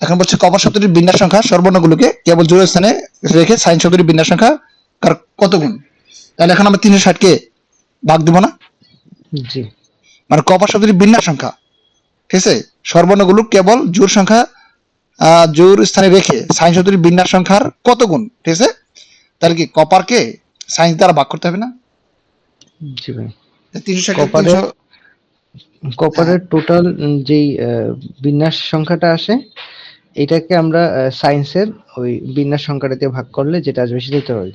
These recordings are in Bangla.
এখন বলছে কপার শব্দটির বিন্যাস সংখ্যা সর্বর্ণগুলোকে কেবল জোড় স্থানে রেখে সাইন শব্দটির বিন্যাস সংখ্যা কার কত গুণ? তাহলে এখন আমরা তিনশো ষাটকে ভাগ দিব না? জি। মানে কপার শব্দটির বিন্যাস সংখ্যা ঠিক আছে? সর্বর্ণগুলো কেবল জোর সংখ্যা জোর স্থানে রেখে সাইন শব্দটির বিন্যাস সংখ্যার কত গুণ ঠিক আছে? তাহলে কি কপারকে সাইন্স দ্বারা ভাগ করতে হবে না? জি ভাই। তিনশো ষাট কপারের- কপারের টোটাল যেই বিন্যাস সংখ্যাটা আসে এটাকে আমরা সায়েন্সের ওই বিন্যাস সংখ্যাটা দিয়ে ভাগ করলে যেটা আসবে সেটাই তো হয়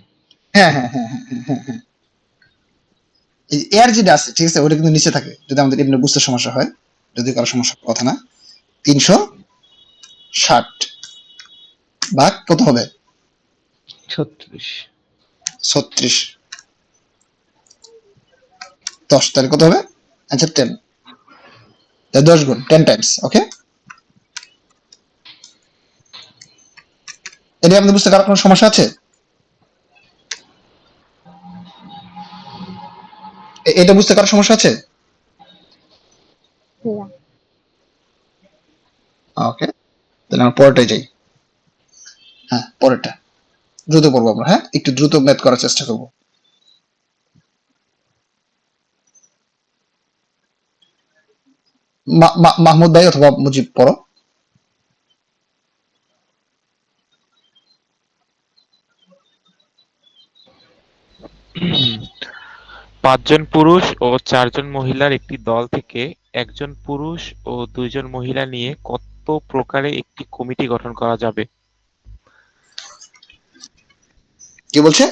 হ্যাঁ হ্যাঁ হ্যাঁ হ্যাঁ, হ্যাঁ, হ্যাঁ, হ্যাঁ। এয়ার যেটা আছে ঠিক আছে? ওটা কিন্তু নিচে থাকে। যদি আমাদের এমনি বুঝতে সমস্যা হয় যদি কারও সমস্যা কথা না। তিনশো ষাট ভাগ কত হবে? ছত্রিশ। ছত্রিশ। দশ তাহলে কত হবে? আচ্ছা টেন দশ গুণ টেন টাইমস ওকে এটা আপনি বুঝতে কারও কোনো সমস্যা আছে? এটা বুঝতে কারও সমস্যা আছে? ওকে তাহলে আমরা পরেরটাই যাই। হ্যাঁ পরেরটা। দ্রুত করব আমরা হ্যাঁ? একটু দ্রুত ম্যাথ করার চেষ্টা করব। মা- মা- মাহমুদ ভাই অথবা মুজিব পড়ো। পাঁচজন পুরুষ ও চারজন মহিলার একটি দল থেকে একজন পুরুষ ও দুইজন মহিলা নিয়ে কত প্রকারে একটি কমিটি গঠন করা যাবে? কি বলছে?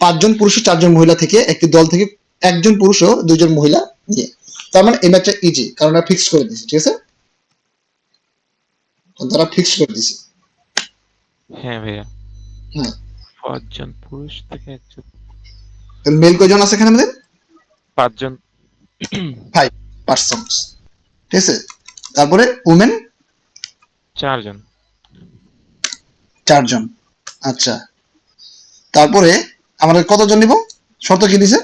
পাঁচজন পুরুষ ও চারজন মহিলা থেকে একটি দল থেকে একজন পুরুষ ও দুইজন মহিলা নিয়ে। তার মানে এই ম্যাচটা ইজি কারণ আমরা ফিক্স করে দিয়েছি ঠিক আছে? তারা ফিক্স করে দিয়েছে। হ্যাঁ ভাইয়া। হ্যাঁ। পাঁচজন পুরুষ থেকে একজন মেল কয়জন আছে এখানে আমাদের? পাঁচজন। ফাইভ পার্সনস ঠিক আছে? তারপরে উমেন চারজন। চারজন। আচ্ছা। তারপরে আমাদের কতজন নিব? শর্ত কি দিছে?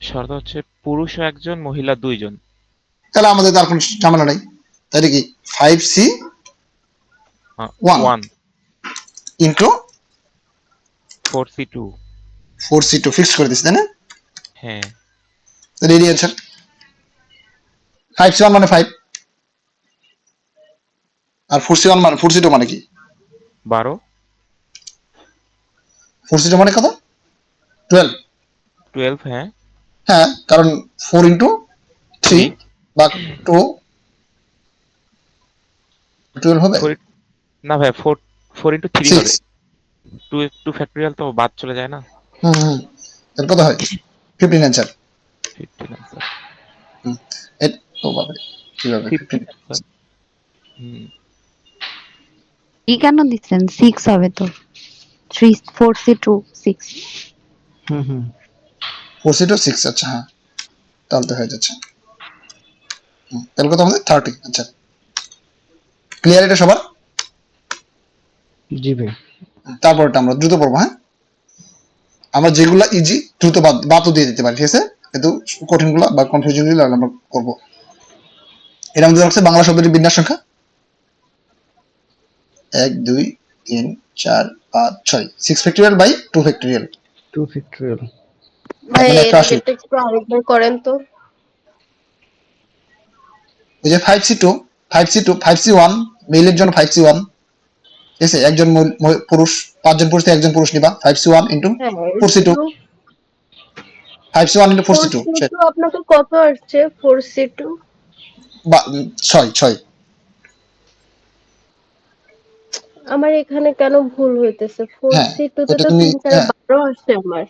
শর্ত হচ্ছে পুরুষ একজন মহিলা দুইজন। তাহলে আমাদের তার কোনো ঝামেলা নাই। তাহলে কি? Five C. One into four C two four C two fix করে দিছি তাই না? হ্যাঁ। এরই অ্যান্সার ফাইভ সি ওয়ান মানে ফাইভ আর ফোর সি ওয়ান মানে ফোর সি টু মানে কি? বারো। ফোর সি টু মানে কত? টুয়েলভ টুয়েলভ হ্যাঁ। হ্যাঁ কারণ ফোর ইন্টু থ্রি বা টু টুয়েলভ হবে? না ভাই ফোর ফোর ইন্টু থ্রি হবে টু টু ফ্যাক্টরিয়াল তো বাদ চলে যায় না। হুম হুম। তাহলে কত হয়। ফিফটিন অ্যান্সার ফিফটিন আনসার ও বাবা কীভাবে? ফিফটিন 15 আনসার হুম। ই কেন দিচ্ছেন? সিক্স হবে তো। Three four C two six হুম হুম। ফোর সি টু সিক্স আচ্ছা হ্যাঁ। তাহলে তো হয়ে যাচ্ছে। হুম, তাহলে কত আমাদের থার্টি আচ্ছা। ক্লিয়ার এটা সবার? জি ভাই। তারপরটা আমরা দ্রুত পড়ব হ্যাঁ? আমরা যেগুলা ইজি দ্রুত বাদ বাদও দিয়ে দিতে পারি ঠিক আছে? কিন্তু কঠিনগুলা বা কনফিউশনগুলো আমরা করব। এটা আমাদের হচ্ছে বাংলা শব্দটির বিন্যাস সংখ্যা। এক দুই তিন চার পাঁচ ছয়। Six factorial by two factorial two factorial ভাই একটা এর আরেকবার করেন তো। ওই যে five C two five C two five C one মেইলের জন্য ফাইভ সি ওয়ান ঠিক আছে? একজন পুরুষ পাঁচজন পুরুষ থেকে একজন পুরুষ নিবা। Five C one into four C two five C one into four C two four C two আপনাকে কত আসছে? ফোর সি টু ছয় ছয়। আমার এখানে কেন ভুল হইতেছে? ফোর হ্যাঁ, সি টু তো তিন চার হ্যাঁ। বারো আসছে আমার।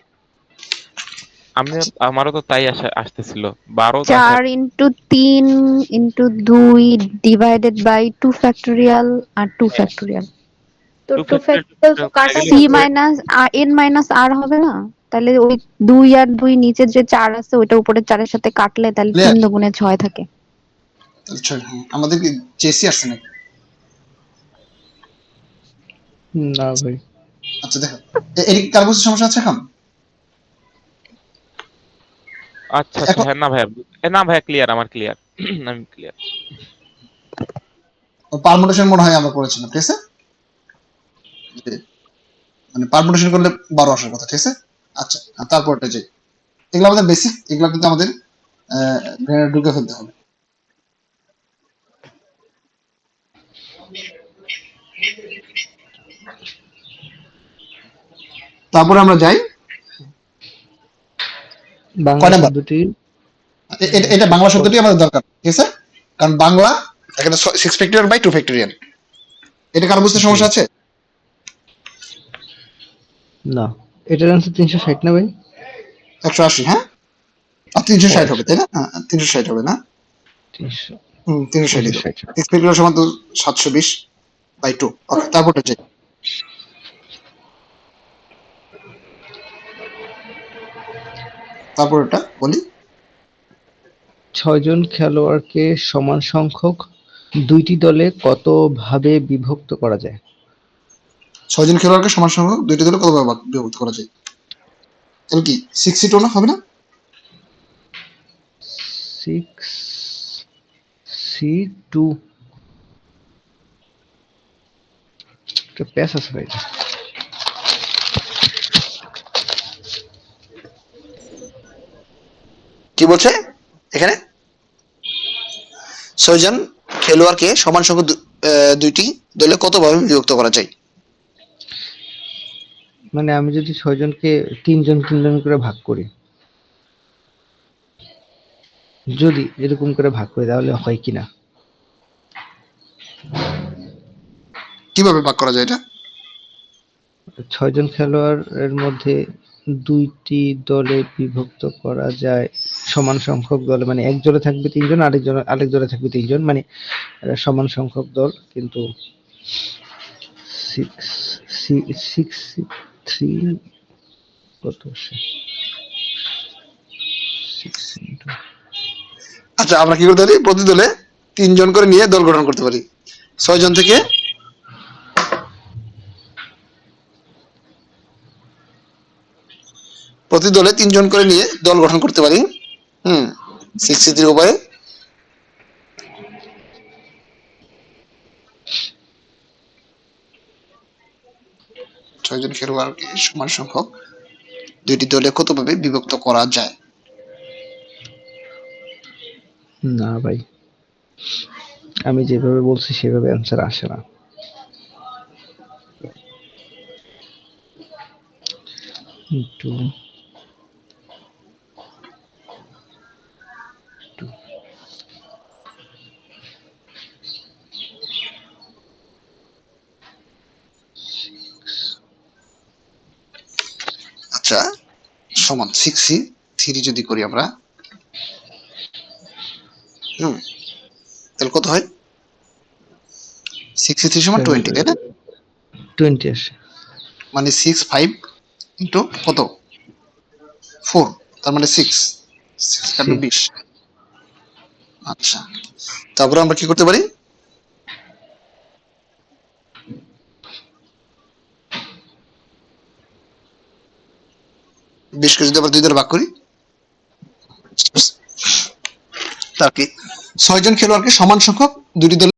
আমি আমারও তো তাই আসতেছিল। বারো চার ইন্টু তিন ইন্টু দুই ডিভাইডেড বাই টু ফ্যাক্টোরিয়াল আর টু ফ্যাক্টোরিয়াল তো টু ফ্যাক্টরিয়াল তো কাটা C. Minus N minus R হবে না? তাহলে ওই দুই আর দুই নিচের যে চার আছে ওইটা উপরের চারের সাথে কাটলে তাহলে? তিন দুগুণে ছয় থাকে। হ্যাঁ। আমাদের কি জেসি আসছে নাকি? না ভাই। আচ্ছা দেখো। এর কার বুঝতে সমস্যা আছে এখন? আচ্ছা আচ্ছা হ্যাঁ না ভাইয়া না ভাইয়া ক্লিয়ার আমার ক্লিয়ার আমি ক্লিয়ার পারমুটেশন মনে হয় আমরা করেছিলাম ঠিক আছে? মানে পারমুটেশন করলে বারো আসার কথা ঠিক আছে? আচ্ছা তারপরটা যে এগুলো আমাদের বেসিক এগুলো কিন্তু আমাদের ব্রেনে ঢুকে ফেলতে হবে। তারপরে আমরা যাই। বাংলা শব্দটি? এটা- এটা বাংলা শব্দটি আমাদের দরকার ঠিক আছে? কারণ বাংলা এখানে six factorial by two factorial এটা কারও বুঝতে সমস্যা আছে? না। এটার আনসার তিনশো ষাট না ভাই? একশো আশি হ্যাঁ? তিনশো ষাট হবে তাই না? হ্যাঁ, তিনশো ষাট হবে না? তিনশো। ষাট তিনশো ষাট সমান তো সাতশো বিশ বাই টু ওকে তারপরটা যে তারপর এটা বলি। ছয়জন খেলোয়াড়কে সমান সংখ্যক দুইটি দলে কত ভাবে বিভক্ত করা যায়? ছয়জন খেলোয়াড়কে সমান সংখ্যক দুইটি দলে কতভাবে ভাগ- বিভক্ত করা যায়? তাহলে কি সিক্স সিটও না হবে না? সিক্স সি টু একটা প্যাস আছে ভাই। কি বলছে এখানে? ছয়জন খেলোয়াড়কে সমান সংখ্যক দুইটি দলে কতভাবে বিভক্ত করা যায়? মানে আমি যদি ছয়জনকে তিনজন তিনজন করে ভাগ করি। যদি এরকম করে ভাগ করি তাহলে হয় কিনা? কীভাবে ভাগ করা যায় এটা? ছয়জন খেলোয়াড়ের মধ্যে দুইটি দলে বিভক্ত করা যায় সমান সংখ্যক দলে। মানে এক দলে থাকবে তিনজন আরেকজন আরেক দলে থাকবে তিনজন। মানে সমান সংখ্যক দল কিন্তু সিক্স সিক্স থ্রি কত আচ্ছা আমরা কি করতে পারি প্রতি দলে তিনজন করে নিয়ে দল গঠন করতে পারি। ছয় জন থেকে প্রতি দলে তিনজন করে নিয়ে দল গঠন করতে পারি। হুম সিক্স থ্রি উপায়ে ছয়জন খেলোয়াড়কে সমান সংখ্যক দুইটি দলে কতভাবে বিভক্ত করা যায়? না ভাই। আমি যেভাবে বলছি সেভাবে অ্যান্সার আসে না। একটু। সমান সিক্স সি থ্রি যদি করি আমরা হুম তাহলে কত হয়? সিক্স থ্রি সমান টোয়েন্টি তাই না? টোয়েন্টি আসে। মানে সিক্স ফাইভ ইন্টু কত? ফোর তার মানে সিক্স সিক্স কাটবে বিশ। আচ্ছা। তারপরে আমরা কি করতে পারি? বিশকে যদি আমরা দুই ভাগ করি। তাকে ছয়জন খেলোয়াড়কে সমান সংখ্যক দুটি দলে